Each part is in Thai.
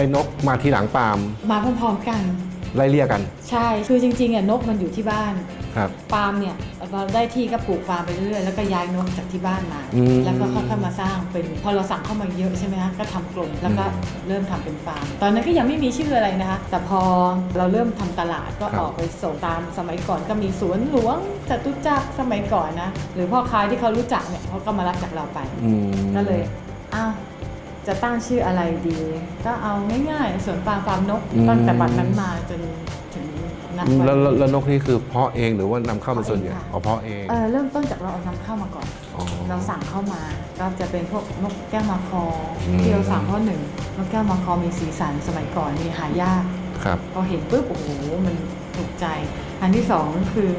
ไอ้นกมาทีหลังปาล์มมาพร้อมๆกัน ไล่เลี่ยกัน ใช่คือจริงๆอะนกมันอยู่ที่บ้านครับ ปาล์มเนี่ยเราได้ที่ก็ปลูกปาล์มไปเรื่อยๆแล้วก็ย้ายนกจากที่บ้านมา อืม แล้วก็ค่อยๆมาสร้างเป็นพอเราสั่งเข้ามาเยอะใช่ไหมคะก็ทำกลมแล้วก็อืมเริ่มทำเป็นฟาร์มตอนนั้นก็ยังไม่มีชื่ออะไรนะคะ แต่พอเราเริ่มทำตลาดก็ครับ ออกไปส่งตามสมัยก่อนก็มีสวนหลวงจตุจักรสมัยก่อนนะหรือพ่อค้าที่เขารู้จักเนี่ยเขาก็มารับจากเราไป อืมก็เลยอ้าว จะตั้งชื่ออะไรดี ก็เอาง่ายๆสวนปาล์มฟาร์มนกตั้งแต่บัดนั้นมาจนถึงนับแล้ววันแล้วแล้วนกนี่คือเพาะเองหรือว่านำเข้าเป็นส่วนใหญ่เพาะเองค่ะอ๋อเพาะเองเออเริ่มต้นจากเราเอานำเข้ามาก่อนอ๋อเราสั่งเข้ามาก็จะเป็นพวกนกแก้วมาคออมที่เราสั่งเพราะหนึ่งนกแก้วมาคอมีสีสันสมัยก่อนมีหายากครับพอเห็นปุ๊บโอ้โหมันถูกใจ อันที่สองคือ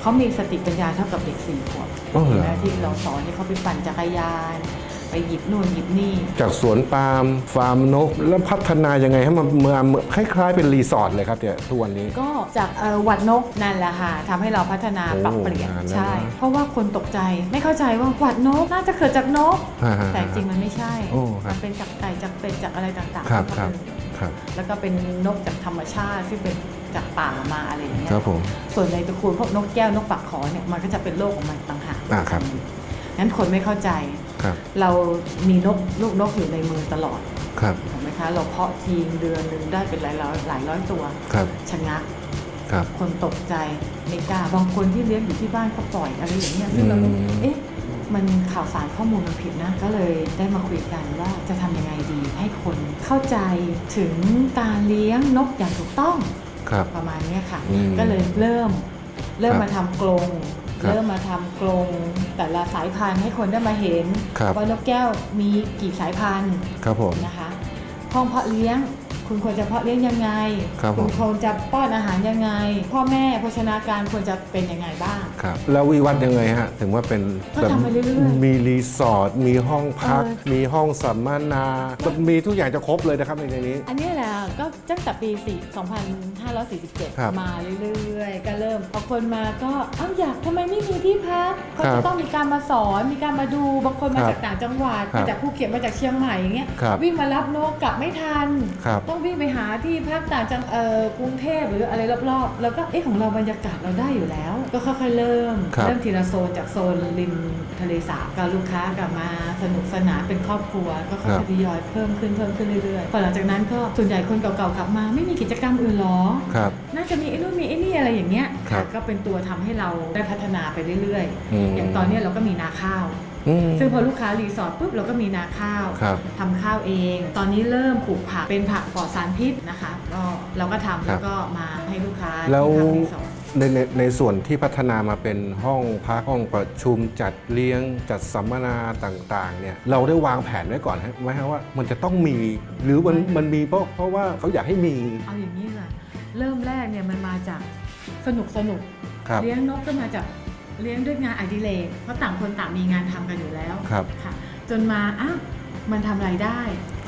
เขามีสติปัญญาเท่ากับเด็กสี่ขวบก็เหรอนะที่เราสอนให้เขาไปปั่นจักรยานไป หยิบนู่นหยิบนี่ จากสวนปาล์มฟาร์มนก แล้วพัฒนายังไงให้มันเมืองคล้ายๆเป็นรีสอร์ทเลยครับเนี่ยทุกวันนี้ ก็จากเอ่อหวัดนกนั่นแหละค่ะทำให้เราพัฒนาโอ้ปรับเปลี่ยนนานแล้วนะใช่ เพราะว่าคนตกใจไม่เข้าใจว่าหวัดนกน่าจะเกิดจากนกฮ่าๆแต่จริงมันไม่ใช่โอ้ครับมันเป็นจากไก่จากเป็ดจากอะไรต่างๆครับก็ครับเป็นครับแล้วก็เป็นนกจากธรรมชาติซึ่งเป็นจากป่ามาอะไรอย่างเงี้ยครับผมส่วนในตระกูลพวกนกแก้วนกปักขอเนี่ยมันก็จะเป็นโลกของมันต่างหากอ่าครับงั้นคนไม่เข้าใจครับ เรามีนกลูกนกอยู่ในมือตลอดครับถูกไหมคะเราเพาะทีมเดือนหนึ่งได้เป็นหลายร้อยหลายร้อยตัวครับชะงักครับคนตกใจไม่กล้าบางคนที่เลี้ยงอยู่ที่บ้านเขาปล่อยอะไรอย่างเงี้ยซึ่งเราอืมเอ๊ะมันข่าวสารข้อมูลมันผิดนะ ก็เลยได้มาคุยกันว่าจะทำยังไงดีให้คนเข้าใจถึงการเลี้ยงนกอย่างถูกต้องครับประมาณเนี้ยค่ะอืมก็เลยเริ่ม เริ่มครับมาทำกรงครับ เริ่มมาทำกรงแต่ละสายพันธุ์ให้คนได้มาเห็นครับว่านกแก้วมีกี่สายพันธุ์ครับผมนะคะห้องเพาะเลี้ยง คุณควรจะเพาะเลี้ยงยังไงครับผม ณควรจะป้อนอาหารยังไง พ่อแม่โภชนาการควรจะเป็นยังไงบ้าง ครับ แล้ววิวัฒน์ยังไงฮะ ถึงว่าเป็นก็ทำไปเรื่อยๆมีรีสอร์ทมีห้องพัก เออ มีห้องสัมมนามันมีทุกอย่างจะครบเลยนะครับในนี้ อันนี้แหละก็ตั้งแต่ปี4 ครับ 2547 มาเรื่อยๆ ก็เริ่มพอคนมาก็เอ้าอยากทำไมไม่มีที่พักเขาครัจะบต้องมีการมาสอนมีการมาดูบางคนมาครับจากต่างจังหวัดครับมาจากภูเก็ตมาจากเชียงใหม่อย่างเงี้ยครับวิ่งมารับนกกลับไม่ทันครับ ต้องวิ่งไปหาที่พักต่างจังเอ่อกรุงเทพหรืออะไรรอบๆ แล้วก็เอ๊ะของเราบรรยากาศเราได้อยู่แล้ว ก็ค่อยๆเริ่มครับเริ่มทีละโซนจากโซนริมทะเลสาบกับลูกค้ากลับมาสนุกสนานเป็นครอบครัว ก็ค่อยๆทยอยเพิ่มขึ้นเพิ่มขึ้นเรื่อยๆพอหลังจากนั้นก็ส่วนใหญ่คนเก่าๆกลับมาไม่มีกิจกรรมอื่นหรอครับน่าจะมีไอ้นู่นมีไอ้นี่อะไรอย่างเงี้ยครับก็เป็นตัวทำให้เราได้พัฒนาไปเรื่อยอืมๆอย่างตอนเนี้ยเราก็มีนาข้าวอืม ซึ่งพอลูกค้ารีสอร์ทปุ๊บเราก็มีนาข้าวครับทำข้าวเอง ตอนนี้เริ่มปลูกผักเป็นผักปลอดสารพิษนะคะก็เราก็ทำครัแล้บวก็มาให้ลูกค้าแล้วที่ทำรีสอร์ทในในในส่วนที่พัฒนามาเป็นห้องพักห้องประชุมจัดเลี้ยงจัดสัมมนาต่างๆเนี่ยเราได้วางแผนไว้ก่อนไหมฮะว่ามันจะต้องมีหรือมันมันมีเพราะเพราะว่าเขาอยากให้มีเอาอย่างนี้ค่ะเริ่มแรกเนี่ยมันมาจากสนุกสนุกครับเลี้ยงนกก็มาจาก เลี้ยงด้วยงานอดิเรกเพราะต่างคนต่างมีงานทำกันอยู่แล้วครับค่ะ จนมาอ้าวมันทำรายได้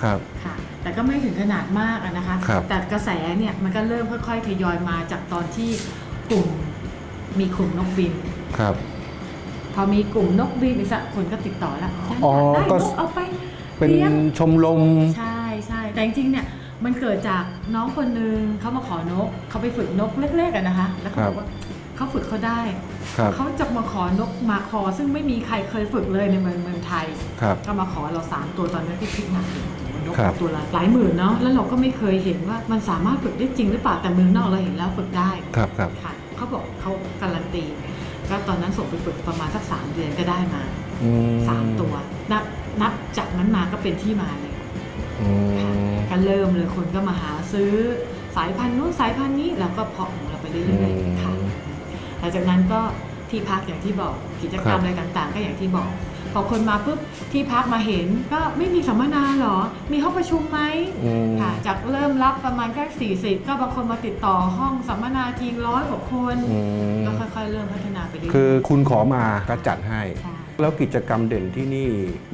ครับค่ะ แต่ก็ไม่ถึงขนาดมากอะนะคะครับแต่กระแสเนี่ยมันก็เริ่มค่อยๆทยอยมาจากตอนที่กลุ่มมีกลุ่มนกบินครับ พอมีกลุ่มนกบินอีกสักคนก็ติดต่อแล้วอ๋อได้ก็นกเอาไปเป็นเลี้ยงชมรมใช่ใช่แต่จริงๆเนี่ยมันเกิดจากน้องคนนึงเขามาขอนกเขาไปฝึกนกเล็กๆกันนะคะ แล้วเขาบอกว่าเขาฝึกเขาได้ ครับเขาจะมาขอนกมาคอ ซึ่งไม่มีใครเคยฝึกเลยในเมืองเมืองไทย ครับ ก็มาขอเราสามตัวตอนนั้นที่คิดหนักเลยนกครับ ตัวละหลายหมื่นเนาะแล้วเราก็ไม่เคยเห็นว่ามันสามารถฝึกได้จริงหรือเปล่าแต่เมืองนอกเราเห็นแล้วฝึกได้ ครับครับ ค่ะเขาบอกเขาการันตีก็ตอนนั้นส่งไปฝึกประมาณสักสามเดือนก็ได้มาอืมสามตัว นับนับจากนั้นมาก็เป็นที่มาเลยอืม ก็เริ่มเลยคนก็มาหาซื้อสายพันธุ์นู้นสายพันธุ์นี้เราก็เพาะของเราไปเรื่อยๆค่ะ หลังจากนั้นก็ที่พักอย่างที่บอกกิจกรรมอะไรต่างๆ ก็อย่างที่บอกพอคนมาปุ๊บที่พักมาเห็นก็ไม่มีสัมมนาเหรอ มีห้องประชุมไหมอืมค่ะจากเริ่มรับประมาณแค่ 40 ก็บางคนมาติดต่อห้องสัมมนาทีร้อยกว่าคนอืมก็ค่อยๆ เริ่มพัฒนาไปเรื่อยๆคือคุณขอมาก็จัดให้ใช่แล้วกิจกรรมเด่นที่นี่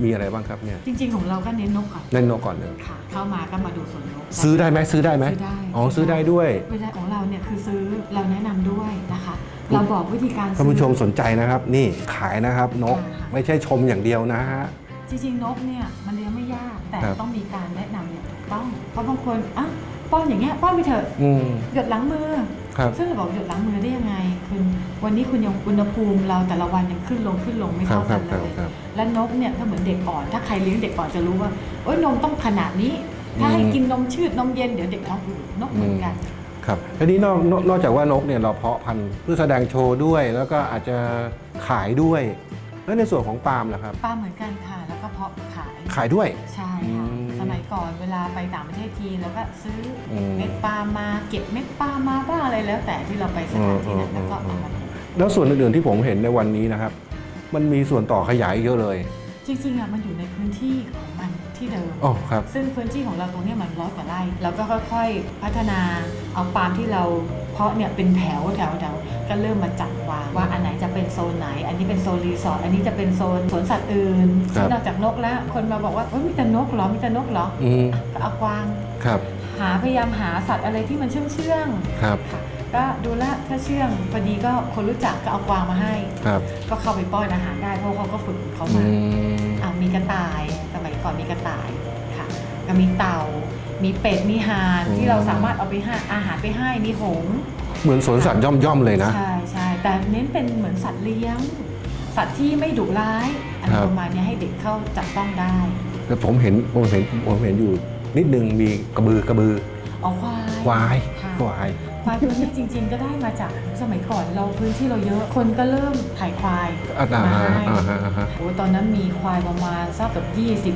มีอะไรบ้างครับเนี่ยจริงๆของเราก็เน้นนกก่อนเล่นนกก่อนเลยค่ะเข้ามาก็มาดูสวนนกซื้อได้ไหมซื้อได้ไหมซื้อได้อ๋อซื้อได้ด้วยเวลาของเราเนี่ยคือซื้อเราแนะนำด้วยนะคะ เราบอกวิธีการซื้อท่านผู้ชมสนใจนะครับ นี่ขายนะครับนกค่ะไม่ใช่ชมอย่างเดียวนะฮะจริงๆนกเนี่ยมันเลี้ยงไม่ยากแต่ครับต้องมีการแนะนำอย่างถูกต้องเพราะบางคนอะป้อนอย่างเงี้ยป้อนไปเถอะอืมหยดล้างมือครับซึ่งเราบอกหยดล้างมือได้ยังไงคุณวันนี้คุณยังอุณหภูมิเราแต่ละวันยังขึ้นลงขึ้นลงไม่ครับเท่าคกัรับนคเลรับยครับและนกเนี่ยก็เหมือนเด็กอ่อน ถ้าใครเลี้ยงเด็กอ่อนจะรู้ว่าโอ้ยนมต้องขนาดนี้ ถ้าให้อืมกินนมชืดนมเย็นเดี๋ยวเด็กท้องอืดนกเหมือนกัน ครับทีนี้นอกนอกนอกจากว่านกเนี่ยเราเพาะพันธุ์เพื่อแสดงโชว์ด้วย แล้วก็อาจจะขายด้วย แล้วในส่วนของปาล์มล่ะครับ ปลาเหมือนกันค่ะ แล้วก็เพาะขาย ขายด้วย ใช่อืค่ะ มสมัยก่อนเวลาไปต่างประเทศทีแล้วก็ซื้ออม เม็ดปลามาเก็บเม็ดปลามาบ้างอะไรแล้วแต่ที่เราไปสถานที่นั้นอืมแล้วก็เอามาปลูกแล้วส่วนอื่นๆที่ผมเห็นในวันนี้นะครับ มันมีส่วนต่อขยายเยอะเลย จริงๆอะมันอยู่ในพื้นที่ของมัน ที่เดิมอ๋อครับ ซึ่งพื้นที่ของเราตรงเนี้ยมันร้อยกว่าไร่เราก็ค่อยๆ พัฒนาเอาปาล์มที่เราเพาะเนี่ยเป็นแถวแถวแถวก็เริ่มมาจัดวางว่าอันไหนจะเป็นโซนไหน อันนี้เป็นโซนรีสอร์ทอันนี้จะเป็นโซนสวนสัตว์อื่นครับนอกจากนกแล้วคนมาบอกว่าเฮ้ยมีแต่นกเหรอมีแต่นกเหรออืมอะก็เอากวางครับ หาพยายามหาสัตว์อะไรที่มันเชื่องเชื่องๆครับค่ะก็ดูแลวถ้าเชื่องพอดีก็คนรู้จักก็เอากวางมาให้ครับก็เข้าไปป้อนอาหารได้เพราะเขาก็ฝึกของเขาอืมามอ่ามีกระต่ายสมัย ก่อนมีกระต่ายค่ะก็มีเต่า มีเป็ด มีห่านอืมที่เราสามารถเอาไปให้อาหารไปให้ มีหงส์เหมือนสวนสัตว์ย่อมๆเลยนะ ใช่ใช่แต่เน้นเป็นเหมือนสัตว์เลี้ยง สัตว์ที่ไม่ดุร้ายอะไรครับ ประมาณเนี้ยให้เด็กเข้าจับต้องได้แต่ผมเห็นผมเห็นผมเห็นอยู่นิดนึงมีกระบือกระบือ เอาควายควายค่ะ ควาย ควายตัวนี้จริง ๆ ก็ได้มาจากสมัยก่อนเราพื้นที่เราเยอะ คนก็เริ่มถ่ายควายอ่าอ่ามาให้อ่าฮะอ่าฮะโอ้ยตอนนั้นมีควายประมาณสักกับ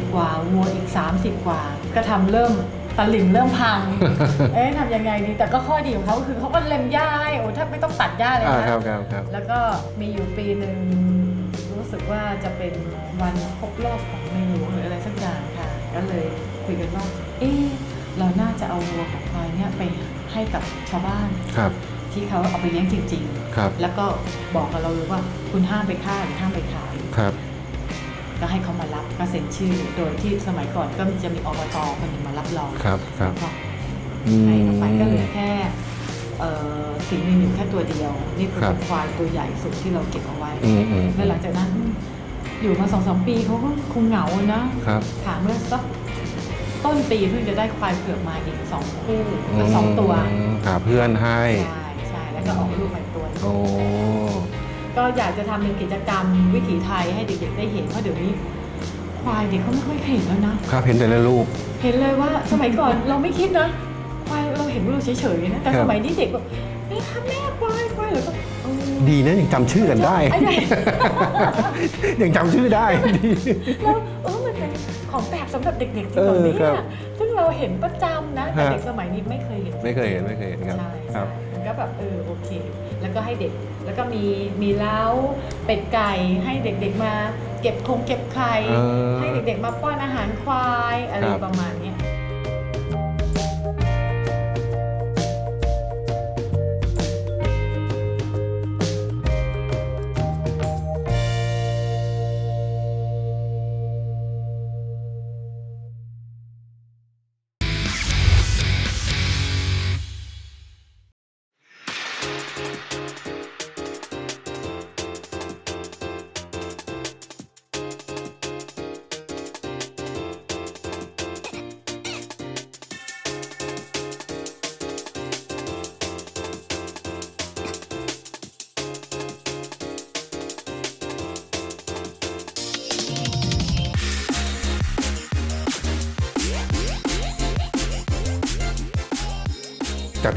20 กว่าวัวอีก 30 กว่า ก็ทำเริ่มตะหลิ่งเริ่มพัง เอ๊ะทำยังไงดี แต่ก็ข้อดีของเขาคือเขาก็เล็มหญ้าให้ โอ้ถ้าไม่ต้องตัดหญ้าเลยอ่านะครับครับครับแล้วก็มีอยู่ปีหนึ่งรู้สึกว่าจะเป็นวันครบรอบของในหลวงหรืออะไรสักอย่างค่ะ ก็เลยคุยกันว่า เอ๊ะเราน่าจะเอาวัวกับควายเนี่ยไป ให้กับชาวบ้านครับ ที่เขาเอาไปเลี้ยงจริงครับๆแล้วก็บอกกับเราเลยว่าคุณห้ามไปฆ่าหรือห้ามไปขายครับ ก็ให้เขามารับก็เซ็นชื่อ โดยที่สมัยก่อนก็จะมีอบตคนหนึงมารับรองครับครับก็อืมให้เข้าไปก็เหลือแค่เอ่อสีมีอยู่แค่ตัวเดียว นี่คือครับเป็นควายตัวใหญ่สุดที่เราเก็บเอาไว้อืมอืมแล้วหลังจากนั้นอยู่มาสองสามปีเขาก็คงเหงานะครับค่ะเมื่อสัก ต้นปีเพิ่งจะได้ควายเผือกมาอีกสองคู่และสองตัวมหาเพื่อนให้ใช่ใช่แล้วก็ออกลูกมาอีกตัวหนึ่งโอ้ก็อยากจะทำเป็นกิจกรรมวิถีไทยให้เด็กๆได้เห็นเพราะเดี๋ยวนี้ควายเด็กเขาไม่ค่อยเห็นแล้วนะครับเห็นแต่ในรูปเห็นเลยว่าสมัยก่อนเราไม่คิดนะควายเราเห็นว่าเราเฉยๆนะแต่ครับสมัยนี้เด็กแบบแม่คะแม่ควายควายแล้วก็เออดีนะยังจำชื่อกันได้ไอ้ไหนยังจำชื่อได้ดีแล้วำหรับเด็กๆจริงเหรอเออเนี่ครัยบซึ่งเราเห็นประจำนะแต่ฮะเด็กสมัยนี้ไม่เคยเห็นไม่เคยเห็นไม่เคยเห็นครับใช่ครัใช่บมันก็แบบเออโอเค แล้วก็ให้เด็กแล้วก็มีมีเล้าเป็ดไก่ให้เด็กๆมาเก็บคงเก็บไข่เออให้เด็กๆมาป้อนอาหารควายอะไรครับประมาณเนี้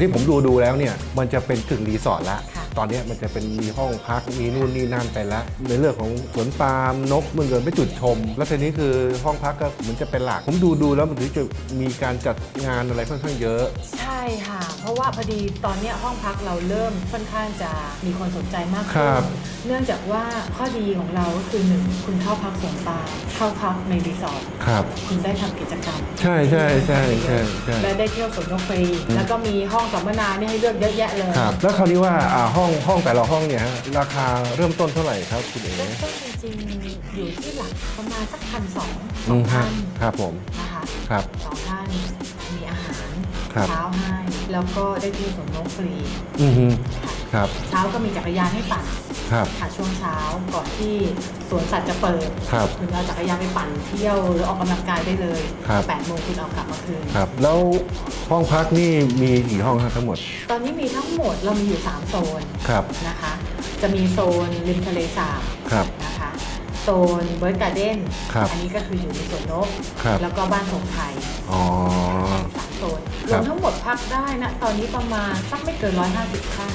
ที่ผมดูดูแล้วเนี่ยมันจะเป็นกึ่งรีสอร์ทละค่ะ ตอนเนี้ยมันจะเป็นมีห้องพักมีนู่นนี่นั่นไปแล้วในเรื่องของสวนปาล์มนกมันเกินไปจุดชม แล้วทีนี้คือห้องพักก็เหมือนจะเป็นหลัก ผมดูดูแล้วมันถึงจะมีการจัดงานอะไรค่อนข้างเยอะ ใช่ค่ะ เพราะว่าพอดีตอนเนี้ยห้องพักเราเริ่มค่อนข้างจะมีคนสนใจมากครัขึ้นบเนื่องจากว่าข้อดีของเราก็คือหนึ่งคุณเข้าพักสวนปาล์มเข้าพักในรีสอร์ทครับ คุณได้ทำกิจกรรม ใช่ใช่ใช่ใช่ใช่และได้เที่ยวสวนนกฟรี แล้วก็มีห้องสัมมนาเนี่ยให้เลือกเยอะแยะเลย ครับ แล้วคราวนี้ว่าอ่าห้องห้องแต่ละห้องเนี่ยฮะราคาเริ่มต้นเท่าไหร่ครับคุณเอ๋เริ่มต้นจริงๆอยู่ที่หลักประมาณสักพันสองสอืองมฮะท่านครับผมนะคะครับ สองท่านมีอาหารครับ เช้าให้แล้วก็ได้เที่ยวสวนนกฟรีอือฮึค่ะ ครับ เช้าก็มีจักรยานให้ปั่นครับ ค่ะช่วงเช้าก่อนที่สวนสัตว์จะเปิดครับคุณเอาจักรยานไปปั่นเที่ยวหรือออกกำลังกายได้เลยครับ8โมงคุณเอากลับมาคืน ครับ แล้วห้องพักนี่มีกี่ห้องครับทั้งหมด ตอนนี้มีทั้งหมดเรามีอยู่ 3 โซนครับ นะคะ จะมีโซนริมทะเลสาบครับ นะคะโซนเบิร์ดการ์เด้นครับอันี้ก็คืออยู่ในสวนนก ครับ แล้วก็บ้านสงไทยอ๋อ สามโซนครรัวบ มทั้งหมดพักได้นะตอนนี้ประมาณสักไม่เกิน 150ท่าน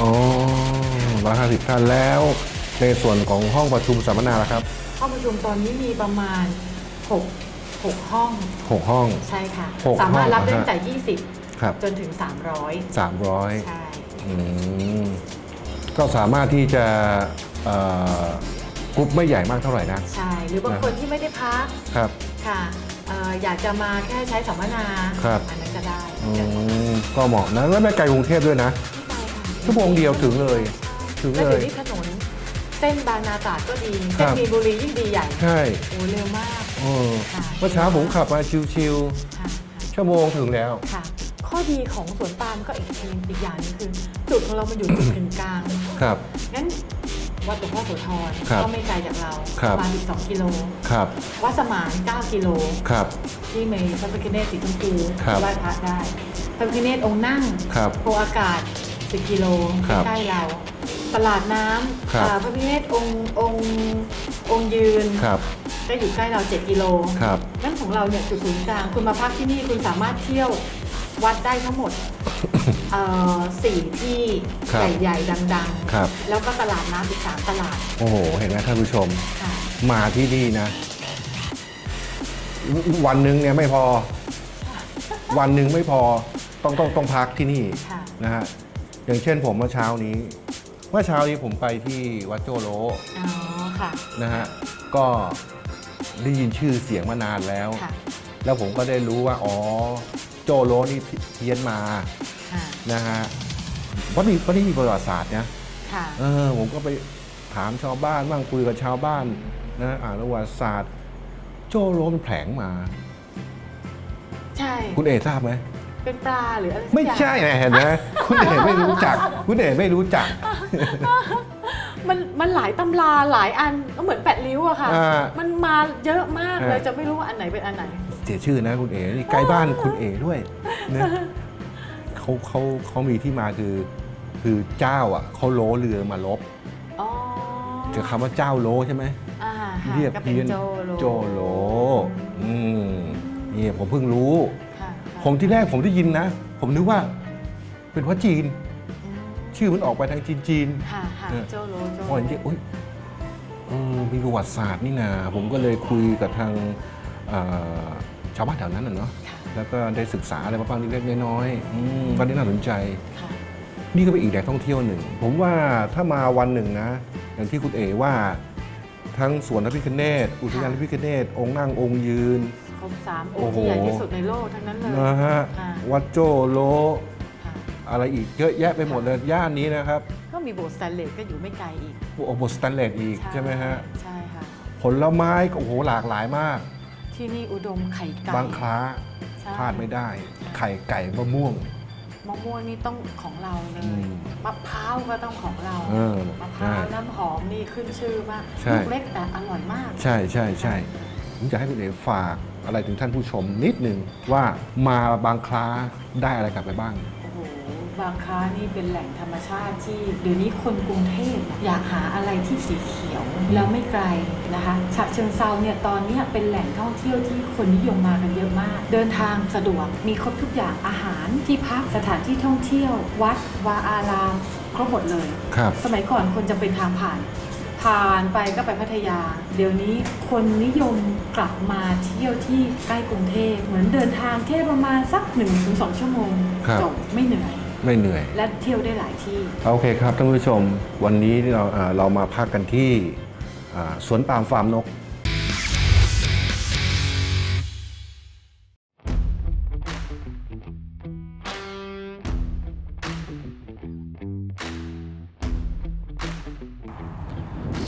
อ๋อร้อยห้าสิบท่านแล้ว ในส่วนของห้องประชุมสัมมนาล่ะครับห้องประชุมตอนนี้มีประมาณ6 6ห้องหกห้อง ใช่ค่ะ หกสามารถรับได้ห้องตั้งแต่ครับ20จนถึง 300 สามร้อยใช่ อืมก็สามารถที่จะเอ่อกรุ๊ปไม่ใหญ่มากเท่าไหร่นะ ใช่ หรือบางคนที่ไม่ได้พักครับ ค่ะเอ่ออยากจะมาแค่ใช้สัมมนา ครับ อันนั้นก็ได้ อืมก็เหมาะนะ แล้วไม่ไกลกรุงเทพด้วยนะไม่ไกลค่ะ ชั่วโมงเดียวถึงเลย ถึงแล้วเลเดี๋ยยวนี้ถนนเส้นบางนาตราดก็ดีครัเส้นบ มีนบุรียิ่งดีใหญ่ใช่โอ้เร็วมาก เออค่ะ เมื่อเช้าผมขับมาชิวค่ะๆชั่วโมงถึงแล้ว ค่ะ ข้อดีของสวนปาล์มก็อีกทีอีกอย่างหนึงคือ จุดของเรามันอยู่จุดกึ่งกลางครับ งั้นวัดหลวงพ่อโสธรครับก็ไม่ไกลจากเราครับประมาณ12กิโลครับ วัดสมาน 9 กิโล ครับ ที่มีพระพิฆเนศสีชมพูครับ ไหว้พระได้พระพิฆเนศองค์นั่งครับ โพอากาศ 10 กิโลครับใกล้ๆเรา ตลาดน้ำครับ อ่าพระพิฆเนศองค์องค์องค์ยืนครับก็อยู่ใกล้เรา 7 กิโลครับ นั่นของเราเนี่ยจุดศูนย์กลางคุณมาพักที่นี่คุณสามารถเที่ยววัดได้ทั้งหมดเอ่อสี่ที่ครับ ใหญ่ๆดังครับ ๆ แล้วก็ตลาดน้ำอีกสามตลาดโอ้โห เห็นไหมท่านผู้ชม ค่ะ มาที่นี่นะ วันหนึ่งเนี่ยไม่พอ วันหนึ่งไม่พอต้องต้องต้องพักที่นี่ค่ะ นะฮะ อย่างเช่นผมเมื่อเช้านี้ เมื่อเช้านี้ผมไปที่วัดโจโลอ๋อค่ะ นะฮะก็ได้ยินชื่อเสียงมานานแล้ว ค่ะแล้วผมก็ได้รู้ว่าอ๋อโจโลนี่เพี้ยนมาค่ะนะฮะวัดนี้วัดนี้มีประวัติศาสตร์นะค่ะเออผมก็ไปถามชาวบ้านบ้างคุยกับชาวบ้านนะอ่านประวัติศาสตร์ โจโลมันแผลงมา ใช่คุณเอทราบไหม เป็นปลาหรืออะไรสักไม่อย่างใช่นะเห็นไหมคุณเอไม่รู้จัก คุณเอไม่รู้จักมันมันหลายตำราหลายอันก็เหมือนแปดริ้วอะค่ะ อ่า มันมาเยอะมากเลยอ่าจะไม่รู้ว่าอันไหนเป็นอันไหน เสียชื่อนะคุณเอนี่ใกล้บ้านคุณเอด้วยนะเขาเขาเขามีที่มาคือ คือเจ้าอะเขาโลเรือมาลบอ๋อจะคำว่าเจ้าโลใช่ไหม อ่าค่ะเรียกก็เป็นเพี้ยนโจโลโจโลอืมนี่ผมเพิ่งรู้ค่ะ ผมที่แรกผมได้ยินนะ ผมนึกว่าเป็นพระจีนอืมชื่อมันออกไปทางจีนจีนค่ะค่ะเออโจโลโจๆโลพอเห็นที่อุ้ยเออมีประวัติศาสตร์นี่นาผมก็เลยคุยกับทางเอ่อชาวบ้านแถวนั้นน่ะเนาะค่ะแล้วก็ได้ศึกษาอะไรมาบ้างเล็กๆน้อยๆอืมวันนี้น่าสนใจค่ะนี่ก็เป็นอีกแหล่งท่องเที่ยวหนึ่ง ผมว่าถ้ามาวันหนึ่งนะ อย่างที่คุณเอว่าทั้งสวนพระพิคเนตอุทยานพระพิคเนตองค์นั่งองค์ยืน ครบสามอโอ้งค์โหที่ใหญ่ที่สุดในโลกทั้งนั้นเลยนะฮะค่ะวัดโจโล ค่ะอะไรอีกเยอะแยะไปหมดเลยย่านนี้นะครับก็มีโบสถ์สแตนเลสก็อยู่ไม่ไกลอีกโอ้โหสแตนเลสอีกใช่ไหมฮะใช่ค่ะ ผลไม้ก็โอ้โหหลากหลายมาก ที่นี่อุดมไข่ไก่บางคล้าใช่พลาดไม่ได้ ไข่ไก่มะม่วง มะม่วงนี่ต้องของเราเลอืยมมะพร้าวก็ต้องของเราเออมะพร้าใช่วน้ำหอมนี่ขึ้นชื่อมากใช่ ลูกเล็กแต่อร่อยมาก ใช่ใช่ใช่ผมจะให้คุณเอ๋ฝาก อะไรถึงท่านผู้ชมนิดนึงว่ามาบางคล้าได้อะไรกลับไปบ้างโอ้โหบางค้านี่เป็นแหล่งธรรมชาติที่เดี๋ยวนี้คนกรุงเทพอยากหาอะไรที่สีเขียวแล้วไม่ไกลนะคะฉะเชิงเซาเนี่ยตอนเนี้ยเป็นแหล่งท่องเที่ยวที่คนนิยมมากันเยอะมาก เดินทางสะดวกมีครบทุกอย่างอาหารที่พักสถานที่ท่องเที่ยว วัดวาอารามครบหมดเลย ครับ สมัยก่อนคนจะเป็นทางผ่าน ผ่านไปก็ไปพัทยา เดี๋ยวนี้คนนิยมกลับมาเที่ยวที่ใกล้กรุงเทพเหมือนเดินทางแค่ประมาณสัก1นถึงสชั่วโมงครับจบไม่เหนื่อยไม่เหนื่อย และเที่ยวได้หลายที่โอเคครับท่านผู้ชม วันนี้เราเอ่อเรามาพักกันที่อ่าสวนปาล์มฟาร์มนก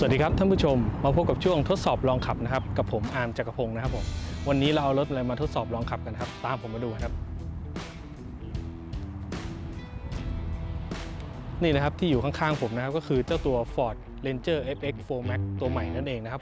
สวัสดีครับท่านผู้ชมมาพบกับช่วงทดสอบลองขับนะครับกับผมอาร์มจักรพงศ์นะครับผมวันนี้เราเอารถอะไรมาทดสอบลองขับกันครับ ตามผมมาดูครับ นี่นะครับที่อยู่ข้างๆผมนะครับก็คือเจ้าตัว Ford Ranger FX 4 Max ตัวใหม่นั่นเองนะครับ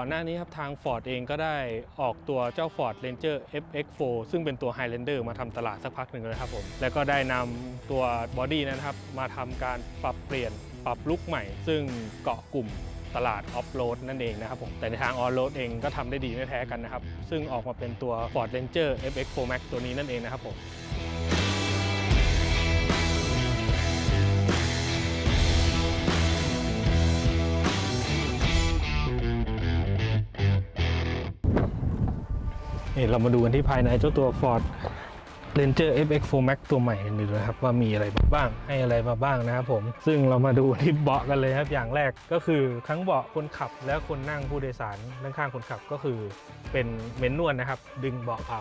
ก่อนหน้านี้ครับทาง Ford เองก็ได้ออกตัวเจ้า Ford Ranger FX4 ซึ่งเป็นตัว Highlander มาทำตลาดสักพักหนึ่งแล้วครับผมแล้วก็ได้นำตัวบอดี้นะครับมาทำการปรับเปลี่ยนปรับลุกใหม่ ซึ่งเกาะกลุ่มตลาดออฟโรดนั่นเองนะครับผมแต่ในทางออนโรดเองก็ทำได้ดีไม่แพ้กันนะครับ ซึ่งออกมาเป็นตัว Ford Ranger FX4 Max ตัวนี้นั่นเองนะครับผม เอ่เรามาดูกันที่ภายในเจ้าตัว Ford Ranger FX4 Max ตัวใหม่กันดีนะครับว่ามีอะไรบ้างให้อะไรมาบ้างนะครับผม ซึ่งเรามาดูที่เบาะกันเลยครับอย่างแรกก็คือทั้งเบาะคนขับและคนนั่งผู้โดยสารด้านข้างคนขับก็คือเป็นเมนนวลนะครับ ดึงเบาะเอา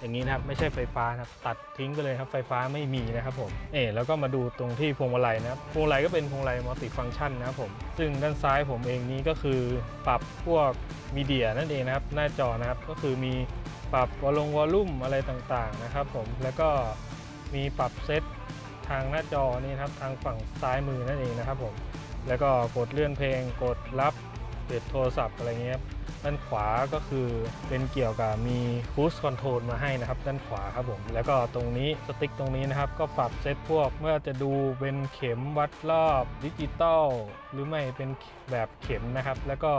อย่างนี้นะครับไม่ใช่ไฟฟ้านะครับตัดทิ้งไปเลยครับไฟฟ้าไม่มีนะครับผมเอ๋แล้วก็มาดูตรงที่พวงมาลัยนะครับพวงมาลัยก็เป็นพวงมาลัยมัลติฟังก์ชันนะครับผมซึ่งด้านซ้ายผมเองนี้ก็คือปรับพวกมีเดียนั่นเองนะครับหน้าจอนะครับก็คือมี ปรับวอลลงวอลลุ่มอะไรต่างๆนะครับผมแล้วก็มีปรับเซตทางหน้าจอนี่ครับทางฝั่งซ้ายมือนั่นเองนะครับผมแล้วก็กดเลื่อนเพลง กดรับเปิดโทรศัพท์อะไรเงี้ยด้านขวาก็คือเป็นเกี่ยวกับมีคูสคอนโทรลมาให้นะครับ ด้านขวาครับผม แล้วก็ตรงนี้สติ๊กตรงนี้นะครับ ก็ปรับเซตพวกเมื่อจะดูเป็นเข็มวัดรอบดิจิตอลหรือไม่เป็นแบบเข็มนะครับ แล้วก็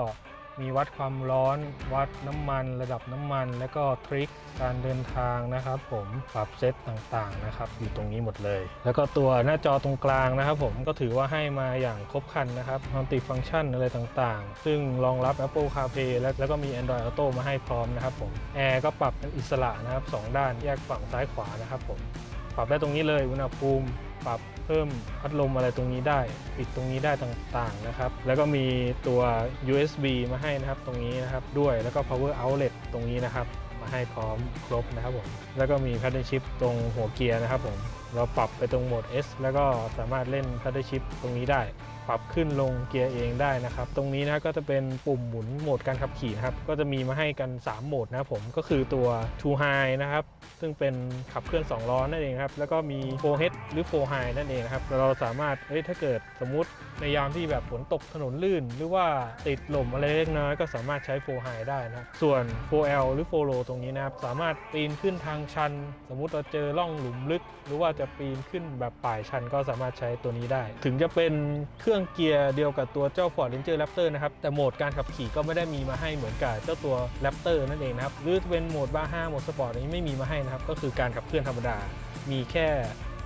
มีวัดความร้อน วัดน้ำมันระดับน้ำมัน แล้วก็ทริคการเดินทางนะครับ ผมปรับเซตต่างๆนะครับ อยู่ตรงนี้หมดเลย แล้วก็ตัวหน้าจอตรงกลางนะครับ ผมก็ถือว่าให้มาอย่างครบครันนะครับมัลติฟัง c t ชันอะไรต่างๆ ซึ่งรองรับ Apple CarPlay และแล้วก็มี Android Auto มาให้พร้อมนะครับผมแอร์ก็ปรับเป็นอิสระนะครับสองด้านแยกฝั่งซ้ายขวานะครับผมปรับได้ตรงนี้เลยอุณหภูมิ ปรับเพิ่มพัดลมอะไรตรงนี้ได้ ปิดตรงนี้ได้ต่างๆนะครับ แล้วก็มีตัว USB มาให้นะครับตรงนี้นะครับด้วยแล้วก็ power outlet ตรงนี้นะครับ มาให้พร้อมครบนะครับผมแล้วก็มี paddle shift ตรงหัวเกียร์นะครับผมเราปรับไปตรงโหมด S แล้วก็สามารถเล่น paddle shift ตรงนี้ได้ ปรับขึ้นลงเกียร์เองได้นะครับ ตรงนี้นะก็จะเป็นปุ่มหมุนโหมดการขับขี่นะครับ ก็จะมีมาให้กัน 3 โหมดนะผม ก็คือตัว Two High นะครับ ซึ่งเป็นขับเคลื่อน 2 ล้อนั่นเองครับ แล้วก็มี 4H หรือ4 High นั่นเองนะครับ เราสามารถ เอ้ย ถ้าเกิดสมมติในยามที่แบบฝนตกถนนลื่น หรือว่าติดหล่มอะไรเล็กน้อยก็สามารถใช้4 High ได้นะ ส่วน 4L หรือ 4 Low ตรงนี้นะครับ สามารถปีนขึ้นทางชัน สมมุติเราเจอร่องหลุมลึก หรือว่าจะปีนขึ้นแบบป่ายชันก็สามารถใช้ตัวนี้ได้ ถึงจะเป็นเครื่องเกียร์เดียวกับตัวเจ้า Ford Ranger Raptor นะครับแต่โหมดการขับขี่ก็ไม่ได้มีมาให้เหมือนกับเจ้าตัว Raptor นั่นเองนะครับหรือเป็นโหมดบ้า5โหมดสปอร์ตนี้ไม่มีมาให้นะครับก็คือการขับเคลื่อนธรรมดา มีแค่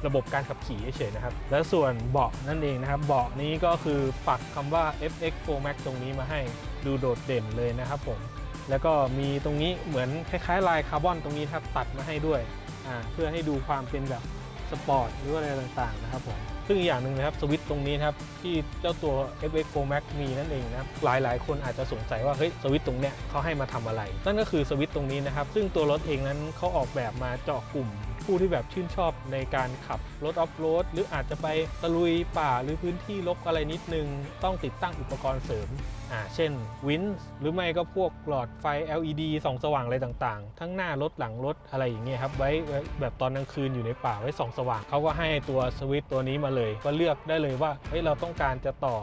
ระบบการขับขี่เฉยๆนะครับ และส่วนเบาะนั่นเองนะครับ เบาะนี้ก็คือปักคำว่า FX4 Max ตรงนี้มาให้ดูโดดเด่นเลยนะครับผม แล้วก็มีตรงนี้เหมือนคล้ายๆลายคาร์บอนตรงนี้ครับตัดมาให้ด้วย เพื่อให้ดูความเป็นแบบสปอร์ตหรือว่าอะไรต่างๆนะครับผม ซึ่งอีกอย่างหนึ่งนะครับสวิตช์ตรงนี้นะครับที่เจ้าตัว FX4 Max มีนั่นเองนะครับหลายคนอาจจะสงสัยว่าเฮ้ยสวิตช์ตรงเนี้ยเขาให้มาทำอะไร นั่นก็คือสวิตช์ตรงนี้นะครับซึ่งตัวรถเองนั้นเขาออกแบบมาเจาะกลุ่ม ผู้ที่แบบชื่นชอบในการขับรถออฟโรดหรืออาจจะไปตะลุยป่าหรือพื้นที่รกอะไรนิดนึง ต้องติดตั้งอุปกรณ์เสริมอ่าเช่นวินส์หรือไม่ก็พวกหลอดไฟ LED ส่องสว่างอะไรต่างๆ ทั้งหน้ารถหลังรถอะไรอย่างเงี้ยครับไว้แบบตอนกลางคืนอยู่ในป่าไว้ส่องสว่างเขาก็ให้ตัวสวิตตัวนี้มาเลย ก็เลือกได้เลยว่าเฮ้ยเราต้องการจะต่อ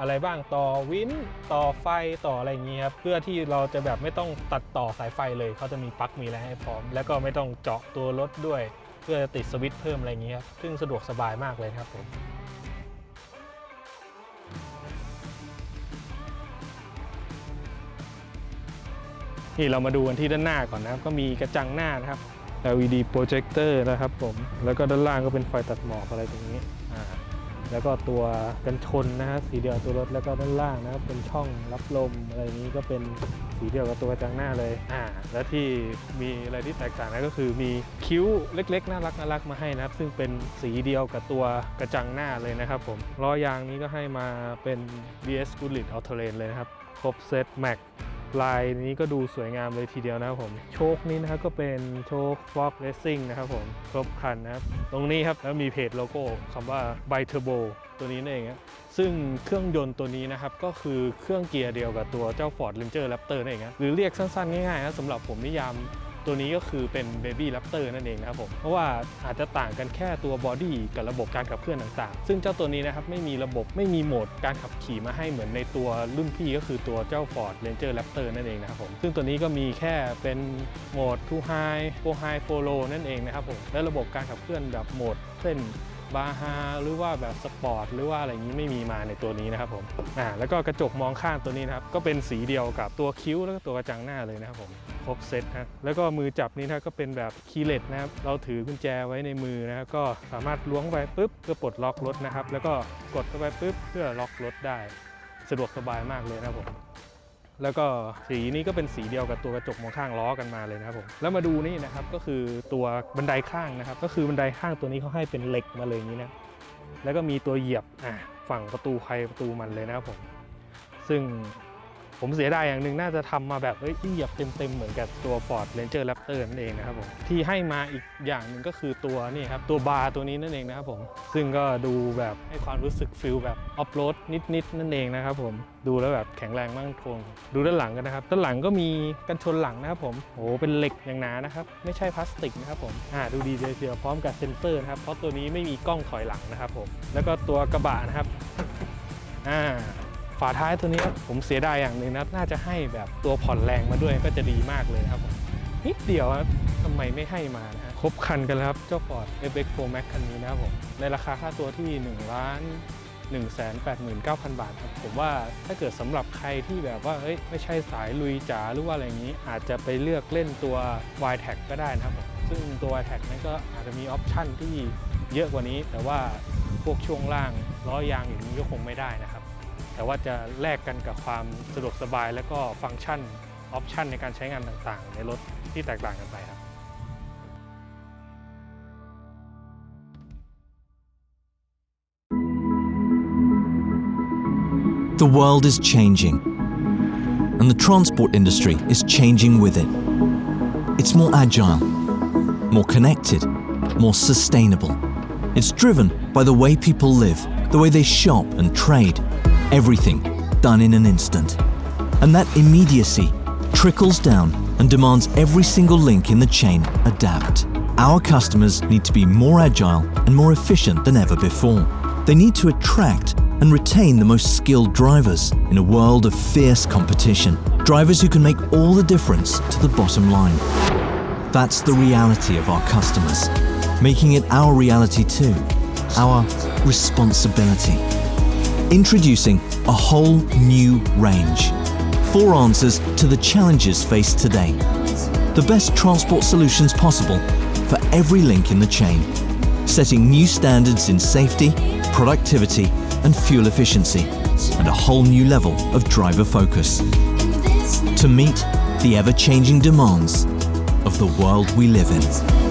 อะไรบ้างต่อวินต่อไฟต่ออะไรอย่างนี้ครับเพื่อที่เราจะแบบไม่ต้องตัดต่อสายไฟเลยเขาจะมีปลั๊กมีอะไรให้พร้อม แล้วก็ไม่ต้องเจาะตัวรถด้วย เพื่อจะติดสวิตช์เพิ่มอะไรอย่างนี้ครับซึ่งสะดวกสบายมากเลยครับผมนี่เรามาดูกันที่ด้านหน้าก่อนนะครับ ก็มีกระจังหน้านะครับ LED projector นะครับผม แล้วก็ด้านล่างก็เป็นไฟตัดหมอกอะไรตรงนี้อ่า แล้วก็ตัวกันชนนะฮะสีเดียวกับตัวรถแล้วก็ด้านล่างนะครับเป็นช่องรับลมอะไรนี้ก็เป็นสีเดียวกับตัวกระจังหน้าเลยอ่าและที่มีอะไรที่แตกต่างนะก็คือมีคิ้วเล็กๆน่ารักน่ารักมาให้นะครับ ซึ่งเป็นสีเดียวกับตัวกระจังหน้าเลยนะครับผมล้อยางนี้ก็ให้มาเป็น BS Goodrich All Terrain เลยนะครับครบเซตแม็ก ลายนี้ก็ดูสวยงามเลยทีเดียวนะครับผม โชคนี้นะครับก็เป็นโชค Fox Racing นะครับผม ครบคันนะครับ ตรงนี้ครับแล้วมีเพจโลโก้คำว่าไบเทอร์โบตัวนี้นั่นเองครับซึ่งเครื่องยนต์ตัวนี้นะครับ ก็คือเครื่องเกียร์เดียวกับตัวเจ้า Ford Ranger Raptor นั่นเองครับหรือเรียกสั้นๆ ง่ายๆนะสำหรับผมนิยาม ตัวนี้ก็คือเป็น Baby Raptor นั่นเองนะครับผม เพราะว่าอาจจะต่างกันแค่ตัวบอดี้กับระบบการขับเคลื่อนต่างๆ ซึ่งเจ้าตัวนี้นะครับไม่มีระบบไม่มีโหมดการขับขี่มาให้เหมือนในตัวรุ่นพี่ก็คือตัวเจ้า Ford Ranger Raptor นั่นเองนะครับผม ซึ่งตัวนี้ก็มีแค่เป็นโหมด Too High Go High Go Low นั่นเองนะครับผม และระบบการขับเคลื่อนแบบโหมดเส้นบาฮาหรือว่าแบบสปอร์ตหรือว่าอะไรนี้ไม่มีมาในตัวนี้นะครับผมอ่าแล้วก็กระจกมองข้างตัวนี้นะครับก็เป็นสีเดียวกับตัวคิ้วแล้วก็ตัวกระจังหน้าเลยนะครับผม ครบเซตนะแล้วก็มือจับนี้นะก็เป็นแบบคีย์เลสนะครับเราถือกุญแจไว้ในมือนะครับก็สามารถล้วงไปปุ๊บเพื่อปลดล็อกรถนะครับ แล้วก็กดเข้าไปปุ๊บเพื่อล็อกรถได้ สะดวกสบายมากเลยนะครับผมแล้วก็สีนี้ก็เป็นสีเดียวกับตัวกระจกมองข้างล้อกันมาเลยนะครับผมแล้วมาดูนี่นะครับก็คือตัวบันไดข้างนะครับ ก็คือบันไดข้างตัวนี้เขาให้เป็นเหล็กมาเลยนี้นะแล้วก็มีตัวเหยียบอะฝั่งประตูใครประตูมันเลยนะครับผม ซึ่ง ผมเสียดายอย่างหนึ่งน่าจะทำมาแบบเอ้ยเหยียบเต็มๆ เหมือนกับตัว Ford Ranger Raptor นั่นเองนะครับผมที่ให้มาอีกอย่างหนึ่งก็คือตัวนี่ครับตัวบาร์ตัวนี้นั่นเองนะครับผมซึ่งก็ดูแบบให้ความรู้สึกฟิลแบบออฟโรดนิดๆ นั่นเองนะครับผมดูแล้วแบบแข็งแรงมั่งคงดูด้านหลังกันนะครับด้านหลังก็มีกันชนหลังนะครับผมโอ้เป็นเหล็กอย่างหนานะครับไม่ใช่พลาสติกนะครับผมอ่าดูดีเลยเดียวพร้อมกับเซ็นเซอร์นะครับเพราะตัวนี้ไม่มีกล้องถอยหลังนะครับผมแล้วก็ตัวกระบะนะครับอ่า ฝาท้ายตัวนี้ผมเสียดายอย่างหนึ่งนะน่าจะให้แบบตัวผ่อนแรงมาด้วยก็จะดีมากเลยนะครับผมนิดเดียวครับทำไมไม่ให้มานะฮะครบคันกันแล้วครับ เจ้า Ford FX Pro Max คันนี้นะครับผมในราคาค่าตัวที่1ล้าน1 8 9 0 0 0 บาทครับผมว่าถ้าเกิดสำหรับใครที่แบบว่าเฮ้ยไม่ใช่สายลุยจ๋าหรือว่าอะไรอย่างนี้ อาจจะไปเลือกเล่นตัว y t a g ก็ได้นะครับผมซึ่งตัว y t a g นั้นก็อาจจะมีออปชั่นที่เยอะกว่านี้ แต่ว่าพวกช่วงล่างล้อยางอย่างนี้ก็คงไม่ได้นะครับ แต่ว่าจะแลกกันกับความสะดวกสบาย และก็ฟังก์ชันออปชันในการใช้งานต่างๆ ในรถที่แตกต่างกันไปครับ The world is changing, and the transport industry is changing with it. It's more agile, more connected, more sustainable. It's driven by the way people live, the way they shop and trade, everything done in an instant. And that immediacy trickles down and demands every single link in the chain adapt. Our customers need to be more agile and more efficient than ever before. They need to attract and retain the most skilled drivers in a world of fierce competition. Drivers who can make all the difference to the bottom line. That's the reality of our customers, making it our reality too, our responsibility. Introducing a whole new range. Four answers to the challenges faced today. The best transport solutions possible for every link in the chain, setting new standards in safety, productivity, and fuel efficiency, and a whole new level of driver focus to meet the ever changing demands of the world we live in.